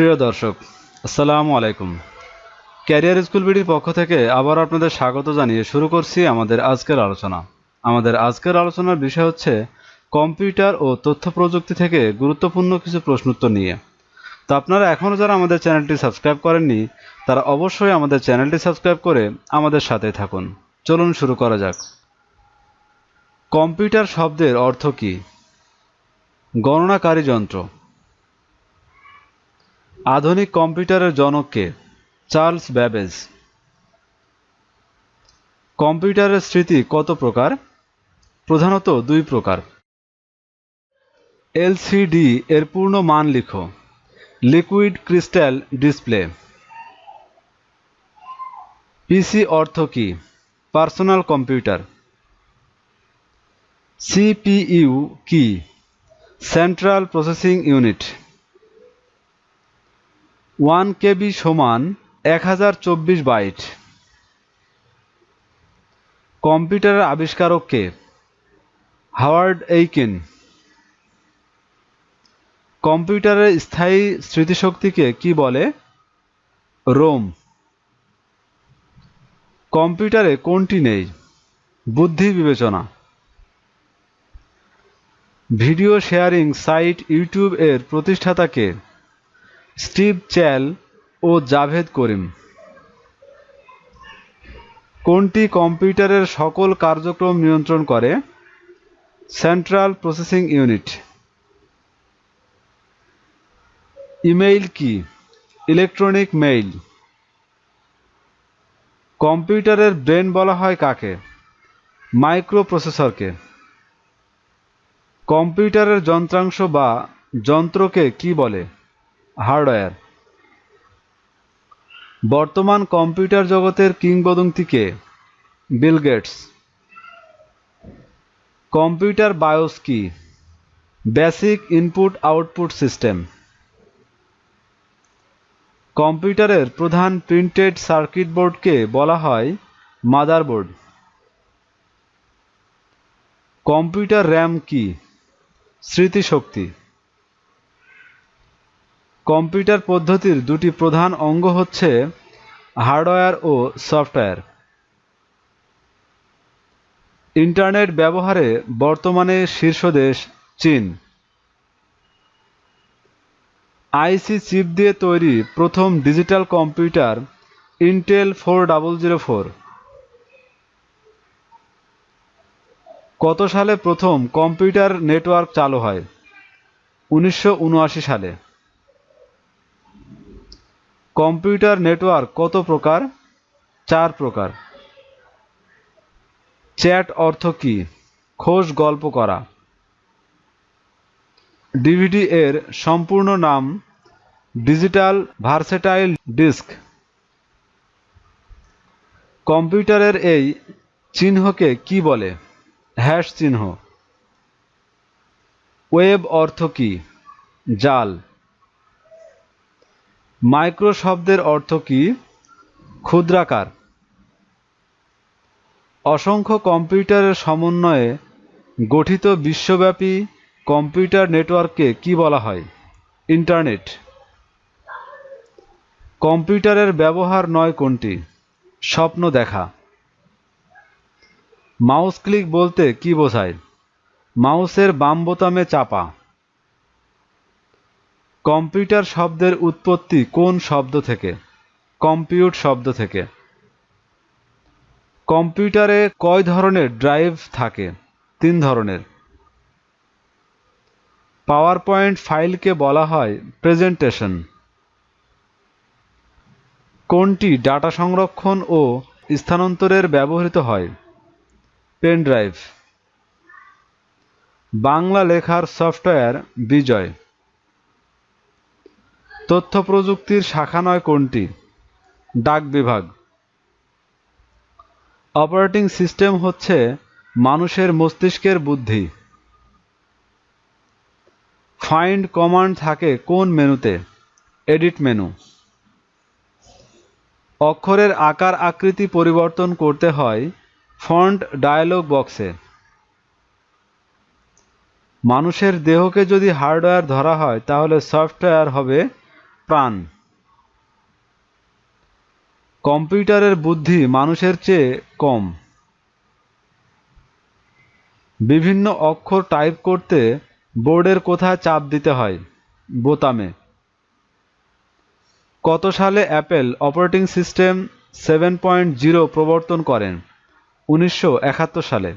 প্রিয় দর্শক, আসসালামু আলাইকুম। ক্যারিয়ার স্কুল বিডির পক্ষ থেকে আবার আপনাদের স্বাগত জানিয়ে শুরু করছি আমাদের আজকের আলোচনা। আমাদের আজকের আলোচনার বিষয় হচ্ছে কম্পিউটার ও তথ্য প্রযুক্তি থেকে গুরুত্বপূর্ণ কিছু প্রশ্নোত্তর নিয়ে। তো আপনারা এখনও যারা আমাদের চ্যানেলটি সাবস্ক্রাইব করেননি, তারা অবশ্যই আমাদের চ্যানেলটি সাবস্ক্রাইব করে আমাদের সাথে থাকুন। চলুন শুরু করা যাক। কম্পিউটার শব্দের অর্থ কী? গণনাকারী যন্ত্র। আধুনিক কম্পিউটারের জনক কে চার্লস ব্যাবেজ। কম্পিউটারের স্মৃতি কত প্রকার? প্রধানত দুই প্রকার। এলসিডি এর পূর্ণ মান লিখো। Liquid crystal display. পিসি অর্থ কি? Personal computer. সিপিইউ কি? Central processing unit. One KB সমান এক হাজার চব্বিশ বাইট। কম্পিউটারের আবিষ্কারক কে? হাওয়ার্ড এইকেন। কম্পিউটারের স্থায়ী স্মৃতিশক্তিকে কি? বলে? রোম। কম্পিউটারে কোনটি নেই? বুদ্ধি বিবেচনা। ভিডিও শেয়ারিং সাইট ইউটিউব এর প্রতিষ্ঠাতাকে স্টিভ চ্যাল ও জাভেদ করিম। কোনটি কম্পিউটারের সকল কার্যক্রম নিয়ন্ত্রণ করে? Central processing unit. ইমেইল কি? Electronic mail. কম্পিউটারের ব্রেন বলা হয় কাকে? মাইক্রো প্রসেসরকে কম্পিউটারের যন্ত্রাংশ বা যন্ত্রকে কি বলে? হার্ডওয়্যার। বর্তমান কম্পিউটার জগতের কিংবদন্তিকে বিল গেটস। কম্পিউটার বায়োস কি? Basic input output system. কম্পিউটারের প্রধান প্রিন্টেড সার্কিট বোর্ডকে বলা হয় মাদারবোর্ড। কম্পিউটার র্যাম কি? স্মৃতিশক্তি। কম্পিউটার পদ্ধতির দুটি প্রধান অঙ্গ হচ্ছে হার্ডওয়্যার ও সফটওয়্যার। ইন্টারনেট ব্যবহারে বর্তমানে শীর্ষ দেশ চীন আইসি চিপ দিয়ে তৈরি প্রথম digital computer Intel four double zero four. কত সালে প্রথম কম্পিউটার নেটওয়ার্ক চালু হয়? উনিশশো উনআশি সালে। কম্পিউটার নেটওয়ার্ক কত প্রকার? চার প্রকার। চ্যাট অর্থ কি? খোঁজ, গল্প করা। ডিভিডি এর সম্পূর্ণ নাম ডিজিটাল ভার্সেটাইল ডিস্ক। কম্পিউটারের এই চিহ্নকে কি বলে? হ্যাশ চিহ্ন। ওয়েব অর্থ কি? জাল। মাইক্রো শব্দের অর্থ কি? ক্ষুদ্রাকার। অসংখ্য কম্পিউটারের সমন্বয়ে গঠিত বিশ্বব্যাপী কম্পিউটার নেটওয়ার্ককে কি বলা হয়? ইন্টারনেট। কম্পিউটারের ব্যবহার নয় কোনটি? স্বপ্ন দেখা। মাউস ক্লিক বলতে কি বোঝায়? মাউসের বাম বোতামে চাপা। কম্পিউটার শব্দের উৎপত্তি কোন শব্দ থেকে? কম্পিউট শব্দ থেকে। কম্পিউটারে কয় ধরনের ড্রাইভ থাকে? তিন ধরনের। পাওয়ার পয়েন্ট ফাইলকে বলা হয় প্রেজেন্টেশন। কোনটি ডাটা সংরক্ষণ ও স্থানান্তরের ব্যবহৃত হয়? Pen drive. বাংলা লেখার সফটওয়্যার বিজয়। তথ্য প্রযুক্তির শাখা নয় কোনটি? ডাক বিভাগ। অপারেটিং সিস্টেম হচ্ছে মানুষের মস্তিষ্কের বুদ্ধি। ফাইন্ড কমান্ড থাকে কোন মেনুতে? Edit menu. অক্ষরের আকার আকৃতি পরিবর্তন করতে হয় ফন্ট ডায়ালগ বক্সে। মানুষের দেহকে যদি হার্ডওয়্যার ধরা হয় তাহলে সফটওয়্যার হবে প্রাণ। কম্পিউটারের বুদ্ধি মানুষের চেয়ে কম। বিভিন্ন অক্ষর টাইপ করতে বোর্ডের কোথায় চাপ দিতে হয়? বোতামে। কত সালে Apple operating system seven point zero প্রবর্তন করেন? উনিশশো একাত্তর সালে।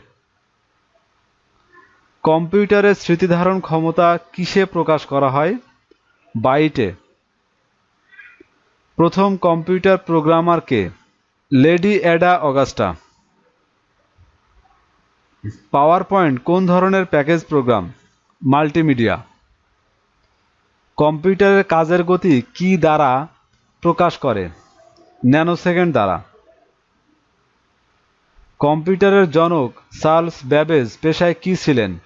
কম্পিউটারের স্মৃতিধারণ ক্ষমতা কিসে প্রকাশ করা হয়? বাইটে। প্রথম কম্পিউটার প্রোগ্রামার কে lady Ada Augusta. Power point কোন ধরনের প্যাকেজ প্রোগ্রাম? মাল্টিমিডিয়া। কম্পিউটারের কাজের গতি কি দ্বারা প্রকাশ করে? ন্যানোসেকেন্ড দ্বারা। কম্পিউটারের জনক চার্লস ব্যাবেজ পেশায় কি ছিলেন?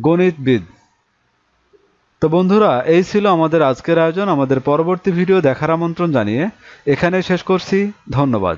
গণিতবিদ। তো বন্ধুরা, এই ছিল আমাদের আজকের আয়োজন, আমাদের পরবর্তী ভিডিও দেখার আমন্ত্রণ জানিয়ে এখানে শেষ করছি, ধন্যবাদ।